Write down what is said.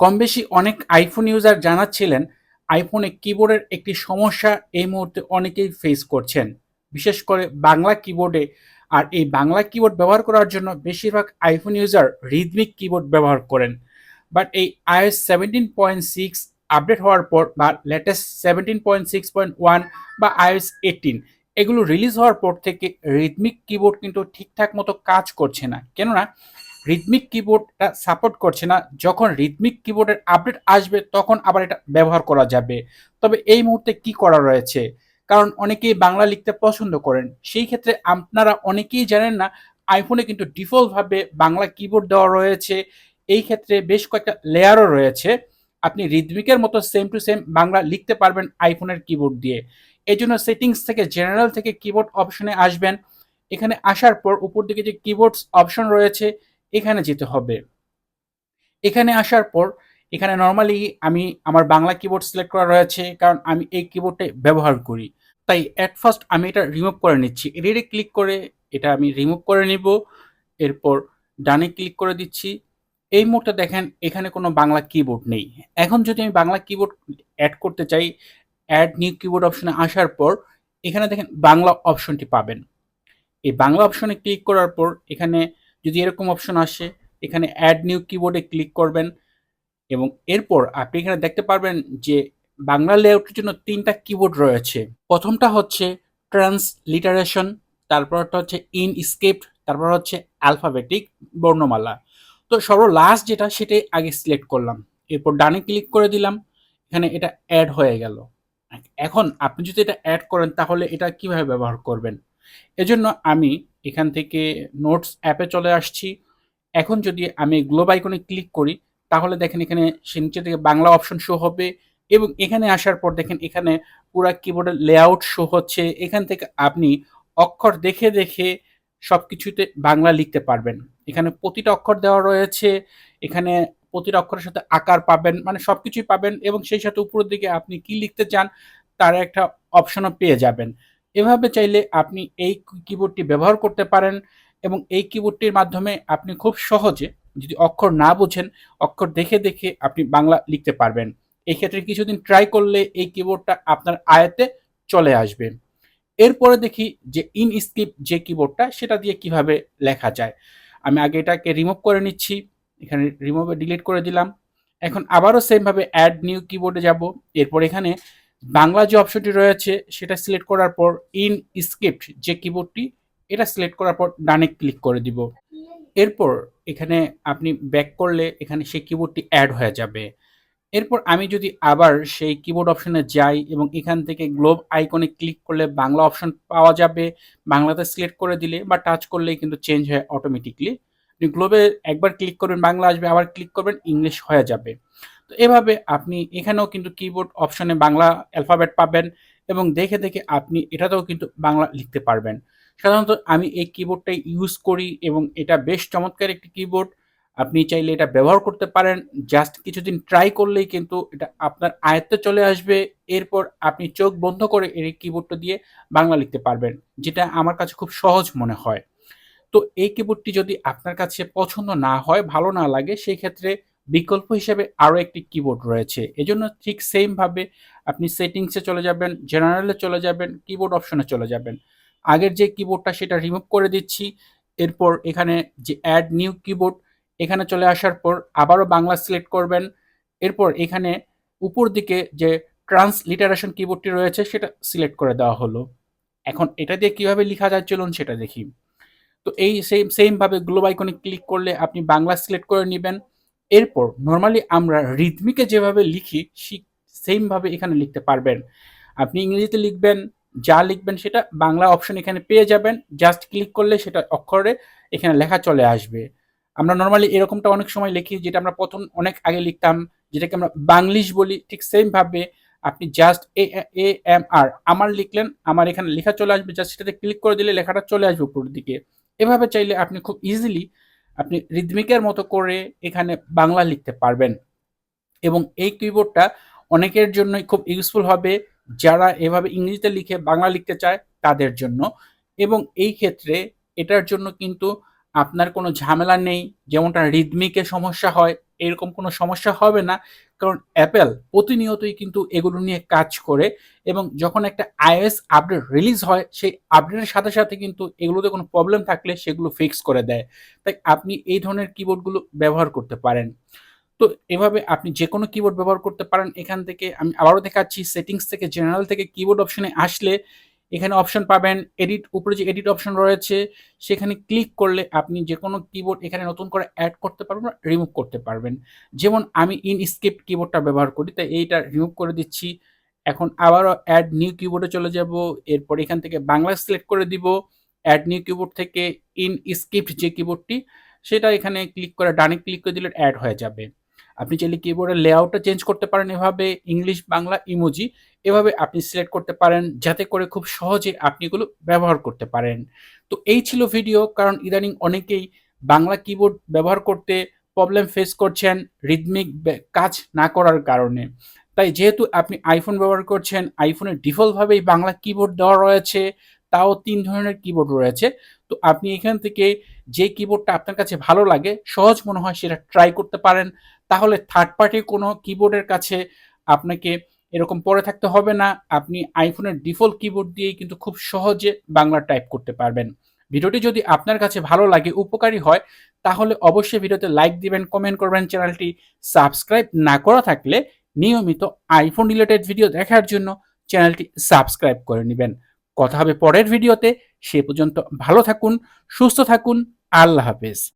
কম বেশি অনেক iPhone user জানাচ্ছিলেন আইফোনে কিবোর্ডের একটি সমস্যা এই মুহূর্তে অনেকেই ফেস করছেন। বিশেষ করে বাংলা কিবোর্ডে আর এই বাংলা কিবোর্ড ব্যবহার করার জন্য বেশিরভাগ আইফোন ইউজার রিদমিক কিবোর্ড ব্যবহার করেন। বাট এই iOS seventeen point six update হওয়ার পর বা latest seventeen point six point one বা আইএস এইটিন এগুলো রিলিজ হওয়ার পর থেকে রিদমিক কিবোর্ড কিন্তু ঠিকঠাক মতো কাজ করছে না। কেননা রিদমিক কিবোর্ডটা সাপোর্ট করছে না। যখন রিদমিক কিবোর্ডের আপডেট আসবে, তখন আবার এটা ব্যবহার করা যাবে। তবে এই মুহূর্তে কি করা রয়েছে? কারণ অনেকেই বাংলা লিখতে পছন্দ করেন। সেই ক্ষেত্রে আপনারা অনেকেই জানেন না আইফোনে কিন্তু ডিফল্টভাবে বাংলা কিবোর্ড দেওয়া রয়েছে। এই ক্ষেত্রে বেশ কয়েকটা লেয়ারও রয়েছে। আপনি রিদমিকের মতো সেম টু সেম বাংলা লিখতে পারবেন আইফোনের কিবোর্ড দিয়ে। এই জন্য সেটিংস থেকে জেনারেল থেকে কিবোর্ড অপশনে আসবেন। এখানে আসার পর উপর দিকে যে কিবোর্ডস অপশন রয়েছে এখানে যেতে হবে। এখানে আসার পর, এখানে নর্মালি আমি আমার বাংলা কিবোর্ড সিলেক্ট করা রয়েছে, কারণ আমি এই কিবোর্ডটাই ব্যবহার করি। তাই অ্যাট ফার্স্ট আমি এটা রিমুভ করে নিচ্ছি। রেডে ক্লিক করে এটা আমি রিমুভ করে নিব। এরপর ডানে ক্লিক করে দিচ্ছি। এই মুহূর্তে দেখেন এখানে কোনো বাংলা কিবোর্ড নেই। এখন যদি আমি বাংলা কিবোর্ড অ্যাড করতে চাই অ্যাড নিউ কিবোর্ড অপশনে আসার পর, এখানে দেখেন বাংলা অপশনটি পাবেন। এই বাংলা অপশনে ক্লিক করার পর, এখানে যদি এরকম অপশন আসে, এখানে অ্যাড নিউ কিবোর্ডে ক্লিক করবেন এবং এরপর আপনি এখানে দেখতে পারবেন যে বাংলা লেআউটের জন্য তিনটা কিবোর্ড রয়েছে। প্রথমটা হচ্ছে ট্রান্সলিটারেশন তারপরটা হচ্ছে ইন স্ক্রিপ্ট তারপর হচ্ছে অ্যালফাবেটিক বর্ণমালা। তো সর্ব লাস্ট যেটা, সেটাই আগে সিলেক্ট করলাম। এরপর ডানে ক্লিক করে দিলাম, এখানে এটা অ্যাড হয়ে গেল। এখন আপনি যদি এটা অ্যাড করেন, তাহলে এটা কীভাবে ব্যবহার করবেন? এজন্য আমি এখান থেকে নোটস অ্যাপে চলে আসছি। এখন যদি আমি গ্লোব আইকনে ক্লিক করি, তাহলে দেখেন এখানে সে নিচে থেকে বাংলা অপশন শো হবে এবং এখানে আসার পর দেখেন এখানে পুরা কিবোর্ডের লেআউট শো হচ্ছে। এখান থেকে আপনি অক্ষর দেখে দেখে সব কিছুতে বাংলা লিখতে পারবেন। এখানে প্রতিটা অক্ষর দেওয়া রয়েছে। এখানে প্রতিটা অক্ষরের সাথে আকার পাবেন মানে সব কিছুই পাবেন এবং সেই সাথে উপরের দিকে আপনি কি লিখতে চান, তার একটা অপশনও পেয়ে যাবেন। এভাবে চাইলে আপনি এই কিবোর্ডটি ব্যবহার করতে পারেন এবং এই কিবোর্ডটির মাধ্যমে আপনি খুব সহজে যদি অক্ষর না বুঝেন, অক্ষর দেখে দেখে আপনি বাংলা লিখতে পারবেন। এই ক্ষেত্রে কিছুদিন ট্রাই করলে এই কিবোর্ডটা আপনার আয়তে চলে আসবে। এরপরে দেখি যে ইন স্কিপ যে কিবোর্ডটা সেটা দিয়ে কীভাবে লেখা যায়। আমি আগে এটাকে রিমুভ করে নিচ্ছি। এখানে রিমুভে ডিলিট করে দিলাম। এখন আবারও সেমভাবে অ্যাড নিউ কিবোর্ডে যাব। এরপর এখানে বাংলা যে অপশনটি রয়েছে, সেটা সিলেক্ট করার পর ইন স্ক্রিপ্ট যে কিবোর্ডটি এটা সিলেক্ট করার পর ডানে ক্লিক করে দিব। এরপর এখানে আপনি ব্যাক করলে এখানে সেই কিবোর্ডটি অ্যাড হয়ে যাবে। এরপর আমি যদি আবার সেই কিবোর্ড অপশনে যাই এবং এখান থেকে গ্লোব আইকনে ক্লিক করলে বাংলা অপশন পাওয়া যাবে। বাংলাতে সিলেক্ট করে দিলে বা টাচ করলেই কিন্তু চেঞ্জ হয় অটোমেটিকলি আপনি গ্লোবে একবার ক্লিক করবেন, বাংলা আসবে, আবার ক্লিক করবেন ইংলিশ হয়ে যাবে। তো এভাবে আপনি এখানেও কিন্তু কিবোর্ড অপশনে বাংলা অ্যালফাবেট পাবেন এবং দেখে দেখে আপনি এটাতেও কিন্তু বাংলা লিখতে পারবেন। সাধারণত আমি এই কিবোর্ডটাই ইউজ করি এবং এটা বেশ চমৎকার একটি কিবোর্ড আপনি চাইলে এটা ব্যবহার করতে পারেন। জাস্ট কিছুদিন ট্রাই করলেই কিন্তু এটা আপনার আয়ত্তে চলে আসবে। এরপর আপনি চোখ বন্ধ করে এই কিবোর্ডটা দিয়ে বাংলা লিখতে পারবেন, যেটা আমার কাছে খুব সহজ মনে হয়। তো এই কিবোর্ডটি যদি আপনার কাছে পছন্দ না হয়, ভালো না লাগে সেই ক্ষেত্রে বিকল্প হিসেবে আরও একটি কিবোর্ড রয়েছে। এজন্য ঠিক সেমভাবে আপনি সেটিংসে চলে যাবেন জেনারেলে চলে যাবেন কিবোর্ড অপশনে চলে যাবেন। আগের যে কিবোর্ডটা সেটা রিমুভ করে দিচ্ছি। এরপর এখানে যে অ্যাড নিউ কিবোর্ড এখানে চলে আসার পর আবারও বাংলা সিলেক্ট করবেন। এরপর এখানে উপর দিকে যে ট্রান্সলিটারেশন কিবোর্ডটি রয়েছে সেটা সিলেক্ট করে দেওয়া হলো। এখন এটা দিয়ে কীভাবে লেখা যায় চলুন সেটা দেখি। তো এই সেম সেমভাবে গ্লোব আইকনে ক্লিক করলে আপনি বাংলা সিলেক্ট করে নেবেন। এরপর নর্মালি আমরা রিদমিকে যেভাবে লিখি সেমভাবে এখানে লিখতে পারবেন। আপনি ইংরেজিতে লিখবেন, যা লিখবেন সেটা বাংলা অপশন এখানে পেয়ে যাবেন। জাস্ট ক্লিক করলে সেটা অক্ষরে এখানে লেখা চলে আসবে। আমরা নর্মালি এরকমটা অনেক সময় লিখি যেটা আমরা প্রথম অনেক আগে লিখতাম, যেটাকে আমরা বাংলিশ বলি। ঠিক সেমভাবে আপনি just a A M R আমার লিখলেন, আমার এখানে লেখা চলে আসবে। জাস্ট সেটাতে ক্লিক করে দিলে লেখাটা চলে আসবে উপরের দিকে। এভাবে চাইলে আপনি খুব ইজিলি আপনি রিদমিকের মতো করে এখানে বাংলা লিখতে পারবেন। এবং এই কিবোর্ডটা অনেকের জন্যই খুব ইউজফুল হবে। যারা এভাবে ইংরেজিতে লিখে বাংলা লিখতে চায়, তাদের জন্য। এবং এই ক্ষেত্রে এটার জন্য কিন্তু আপনার কোনো ঝামেলা নেই। যেমনটা রিদমিকে সমস্যা হয়, এরকম কোনো সমস্যা হবে না। কারণ অ্যাপেল প্রতিনিয়তই কিন্তু এগুলো নিয়ে কাজ করে এবং যখন একটা আইওএস আপডেট রিলিজ হয়, সেই আপডেটের সাথে সাথে কিন্তু এগুলোতে কোনো প্রবলেম থাকলে সেগুলো ফিক্স করে দেয়। তাই আপনি এই ধরনের কিবোর্ডগুলো ব্যবহার করতে পারেন। তো এভাবে আপনি যে কোনো কিবোর্ড ব্যবহার করতে পারেন। এখান থেকে আমি আবারও দেখাচ্ছি সেটিংস থেকে জেনারেল থেকে কিবোর্ড অপশনে আসলে এখানে অপশন পাবেন এডিট উপরে যে এডিট অপশন রয়েছে, সেখানে ক্লিক করলে আপনি যে কোনো কিবোর্ড এখানে নতুন করে অ্যাড করতে পারবেন বা রিমুভ করতে পারবেন। যেমন আমি ইন স্ক্রিপ্ট কিবোর্ডটা ব্যবহার করি, তাই এইটা রিমুভ করে দিচ্ছি। এখন আবারও অ্যাড নিউ কিবোর্ডে চলে যাব, এরপর এখান থেকে বাংলা সিলেক্ট করে দিব। অ্যাড নিউ কিবোর্ড থেকে ইন স্ক্রিপ্ট যে কিবোর্ডটি সেটা এখানে ক্লিক করে ডানে ক্লিক করে দিলে অ্যাড হয়ে যাবে। আপনি চাইলে কিবোর্ডের লেআউটটা চেঞ্জ করতে পারেন এভাবে ইংলিশ বাংলা ইমোজি এভাবে আপনি সিলেক্ট করতে পারেন যাতে করে খুব সহজে আপনি এগুলো ব্যবহার করতে পারেন। তো এই ছিল ভিডিও কারণ ইদানিং অনেকেই বাংলা কিবোর্ড ব্যবহার করতে প্রবলেম ফেস করছেন রিদমিক কাজ না করার কারণে। তাই যেহেতু আপনি আইফোন ব্যবহার করছেন আইফোনের ডিফল্টভাবেই বাংলা কিবোর্ড দেওয়া রয়েছে, তাও তিন ধরনের কিবোর্ড রয়েছে। তো আপনি এখান থেকে যে কিবোর্ডটা আপনার কাছে ভালো লাগে, সহজ মনে হয় সেটা ট্রাই করতে পারেন। তাহলে থার্ড পার্টির কোনো কিবোর্ডের কাছে আপনাকে এরকম পরে থাকতে হবে না। আপনি আইফোনের ডিফল্ট কিবোর্ড দিয়েই কিন্তু খুব সহজে বাংলা টাইপ করতে পারবেন। ভিডিওটি যদি আপনার কাছে ভালো লাগে, উপকারী হয়, তাহলে অবশ্যই ভিডিওতে লাইক দিবেন কমেন্ট করবেন, চ্যানেলটি সাবস্ক্রাইব না করা থাকলে নিয়মিত আইফোন রিলেটেড ভিডিও দেখার জন্য চ্যানেলটি সাবস্ক্রাইব করে নেবেন। কথা হবে পরের ভিডিওতে। সে পর্যন্ত ভালো থাকুন, সুস্থ থাকুন, আল্লাহ হাফেজ।